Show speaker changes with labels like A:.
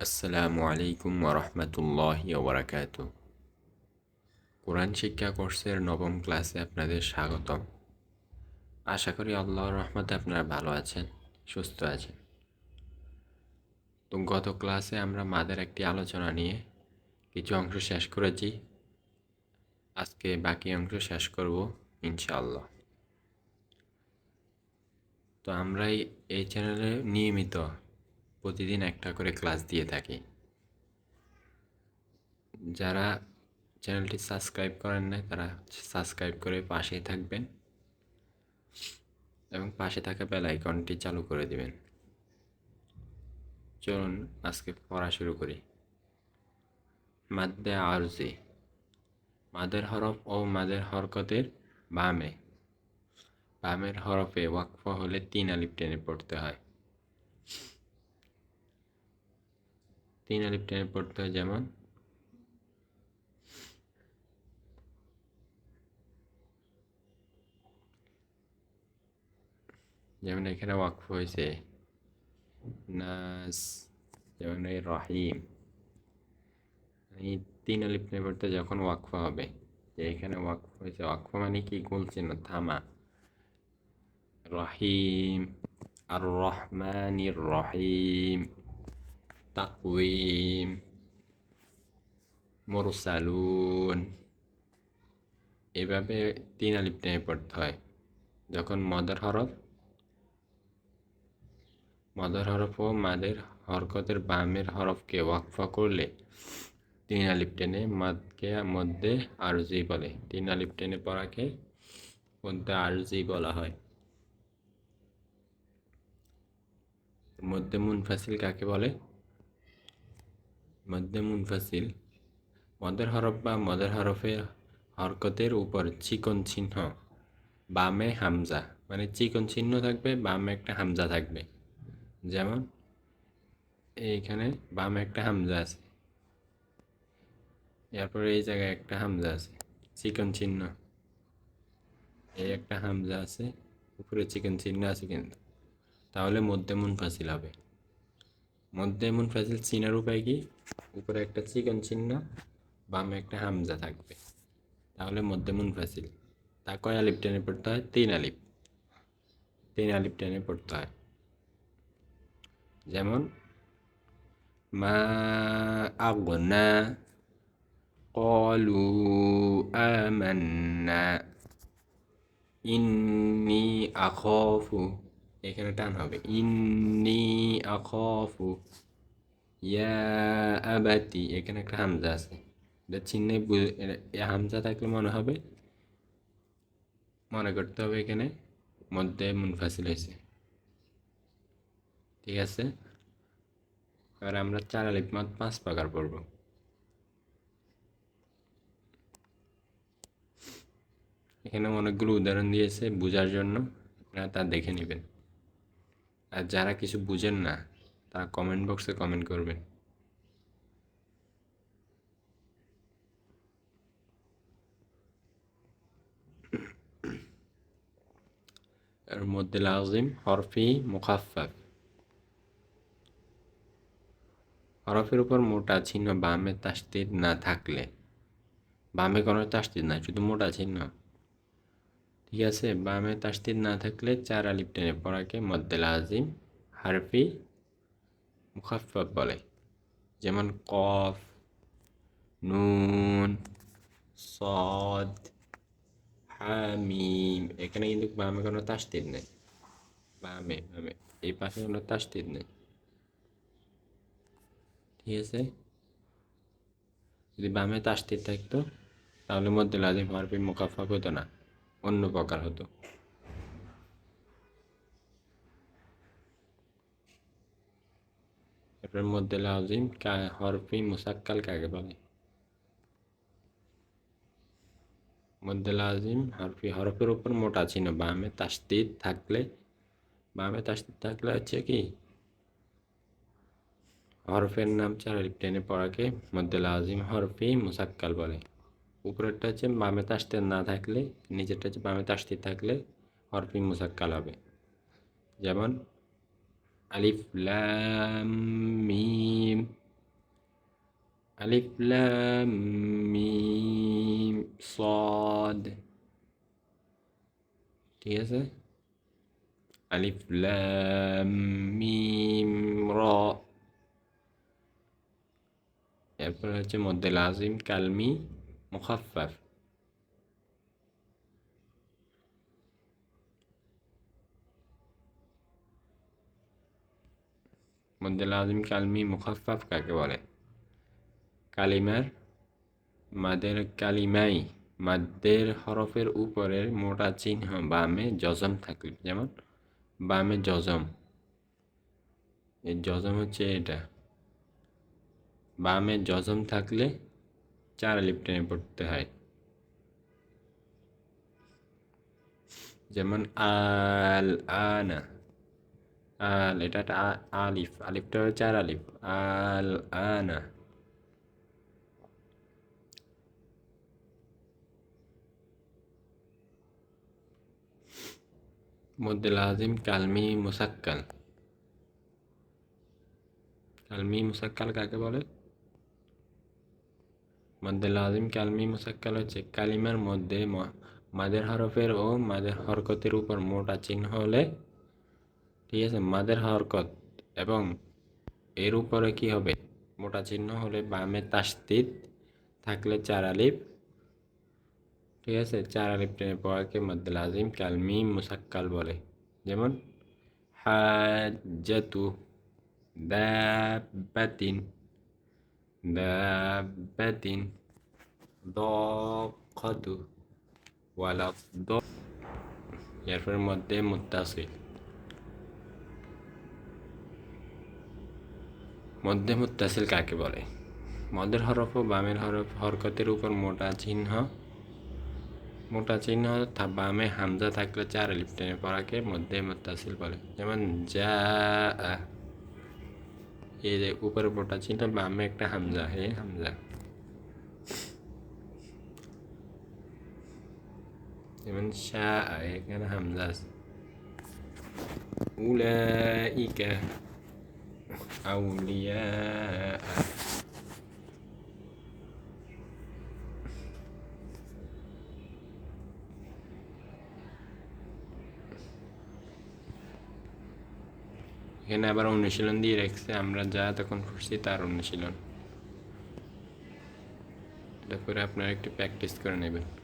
A: আসসালামু আলাইকুম ওরহমতুল্লাহ ওবরাকাত কোরআন শিক্ষা কোর্সের নবম ক্লাসে আপনাদের স্বাগতম। আশা করি আল্লাহর রহমতে আপনারা ভালো আছেন, সুস্থ আছেন। তো গত ক্লাসে আমরা মাদের একটি আলোচনা নিয়ে কিছু অংশ শেষ করেছি। আজকে বাকি অংশ শেষ করব ইনশাআল্লাহ। তো আমরা এই- এই চ্যানেলে নিয়মিত প্রতিদিন একটা করে ক্লাস দিয়ে থাকি। যারা চ্যানেলটি সাবস্ক্রাইব করেন না তারা সাবস্ক্রাইব করে পাশেই থাকবেন এবং পাশে থাকা বেল আইকনটি চালু করে দিবেন। চলুন আজকে পড়া শুরু করি। মাদ্দে আরজি, মাদের হরফ ও মাদের হরকতের বামে। বামের হরফে ওয়াকফা হলে তিন আলিপ টেনে পড়তে হয়। তিন আলিফ টেনে পড়তে হয় যেমন। যেমন এখানে ওয়াকফ হয়েছে। নাস, যেমন এই রহিম। এই তিন আলিফ পড়তে যখন ওয়াকফা হবে, যে এখানে ওয়াকফ হয়েছে, ওয়াকফা মানে কি? গোল চিহ্ন, থামা। রহিম, আর রহমানির রহিম। তাকওয়িম মুরসালুন এভাবে তিন আলিফ টেনে পড়তে হয়। যখন মদের হরফ মদের হরফ ও মাদের হরকতের বামের হরফকে ওয়াকফা করলে তিন আলিফ টেনে মাদকে মধ্যে আরজি বলে। তিন আলিফ টেনে পড়াকে মধ্যে আরজি বলা হয়। মধ্যে মুনফাসিল কাকে বলে? মধ্যে মুনফাসিল মদের হরফ বা মদের হরফে হরকতের উপর চিকন চিহ্ন। বামে হামজা মানে চিকন চিহ্ন থাকবে, বামে একটা হামজা থাকবে। যেমন, এইখানে বামে একটা হামজা আছে। এরপরে এই জায়গায় একটা হামজা আছে, চিকন চিহ্ন। এই একটা হামজা আছে, উপরে চিকন চিহ্ন আছে কিন্তু। তাহলে মধ্যে মুনফাসিল হবে। মধ্যে এমন ফাজিল চিনার উপায় কি উপরে একটা চিকন চিহ্ন, বামে একটা হামজা থাকবে। তাহলে মধ্যে মুনফাসিল তা কয় আলিপ টেনে পড়তে হয়? তিন আলিপ তিন আলিপ টেনে পড়তে হয়। যেমন, মা আগনা কলু আমান্না, ইন্নি আখফু এখানে টান হবে। ইন্নি আখফু ইয়া আবাতি এখানে একটা হামজা আছে। এটা চিহ্নে হামজা থাকলে মনে হবে, মনে করতে হবে এখানে মধ্যে মুনফাসিল হয়েছে। ঠিক আছে? এবার আমরা চার আলিফ মত পাঁচ প্রকার পড়ব। এখানে অনেকগুলো উদাহরণ দিয়েছে বোঝার জন্য, আপনারা তা দেখে নেবেন। আর যারা কিছু বুঝেন না, তারা কমেন্ট বক্সে কমেন্ট করবেন। এর মধ্যে লাজিম, হরফি মুখাফাফ হরফের উপর মোটা চিহ্ন বামে তাস্তির না থাকলে। বামে কোনো তাস্তির না শুধু মোটা চিহ্ন। ঠিক আছে, বামে তাস্তির না থাকলে চার আলিফ টেনে পড়াকে মধ্যে লাজিম হারফি মুখাফাফ বলে। যেমন কফ, নুন, সদ, হামিম, এখানে কিন্তু বামে কোনো তাস্তির নেই। বামে বামে, এই পাশে কোনো তাস্তির নেই। ঠিক আছে? যদি বামে তাস্তির থাকতো, তাহলে মধ্যে লাজিম হারফি মুখাফাফ হতো না। অন্য প্রকার হতো। এরপর লাজিম কা- হরফি, মুসাক্কাল কাকে বলে? মধ্যে লাজিম হরফি, হরফের উপর মোটা চিহ্ন, বামে তাস্তিদ থাকলে, বামে তাস্তিদ থাকলে হচ্ছে কি? হরফের নাম চার টেনে পড়াকে মধ্যে লাজিম হরফি, মুসাক্কাল বলে। উপরেরটা হচ্ছে বামে তাস্তিদ না থাকলে, নিচেরটা হচ্ছে বামে তাস্তিদ থাকলে হরফি মুসাক্কাল হবে। যেমন আলিফ, লাম, মিম। আলিফ, লাম, মিম, সদ। ঠিক আছে? আলিফ, লাম, মিম, র। এরপর হচ্ছে মধ্যে লাজিম কালমি। মুখাফফাফ মধ্যে লাজিম কালমি মুখাফফাফ কাকে বলে কালিমার মাদের কালিমাই মাদ্দের হরফের উপরের মোটা চিহ্ন বামে জজম থাকলে যেমন বামে জজম এই জজম হচ্ছে এটা বামে জজম থাকলে চার আলিফ টেনে পড়তে হয়। যেমন আল, আনা। আল, এটা আলিফ। আলিফটা হচ্ছে চার আলিফ। আল, আনা। মধ্যে লাজিম, কালমি, মুসাক্কাল। কালমি, মুসাক্কাল কাকে বলে? মধ্যে লাজিম কালমি মুসাক্কাল হচ্ছে কালিমার মধ্যে মাদের হরফের ও মাদের হরকতের উপর মোটা চিহ্ন হলে, ঠিক আছে, মাদের হরকত এবং এর উপরে কি হবে? মোটা চিহ্ন হলে বামে তাসদিদ থাকলে চার আলিফ, ঠিক আছে, চার আলিফ টেনে পড়াকে মধ্যে লাজিম কালমি মুসাক্কাল বলে। যেমন হাজ্জাতু দাব্বাতিন দাব্বাতিন দকাতু ওয়ালা দ এরপর মধ্যে মুত্তাসিল মধ্যে মুত্তাসিল কাকে বলে মধ্যের হরফ ও বামের হরফ হরকতের উপর মোটা চিহ্ন মোটা চিহ্ন বামে হামজা থাকলে চার আলিফ টেনে পড়াকে মধ্যে মুত্তাসিল বলে যেমন যা এই যে উপরে মোটা চিহ্ন, বামে একটা হামজা হে হামজা। যেমন শাহ এখানে হামজা আছে। উলাইকা আউলিয়া এখানে আবার অনুশীলন দিয়ে রেখেছে, আমরা যা তখন করছি তার অনুশীলন। করে আপনারা একটু প্র্যাকটিস করে নেবেন।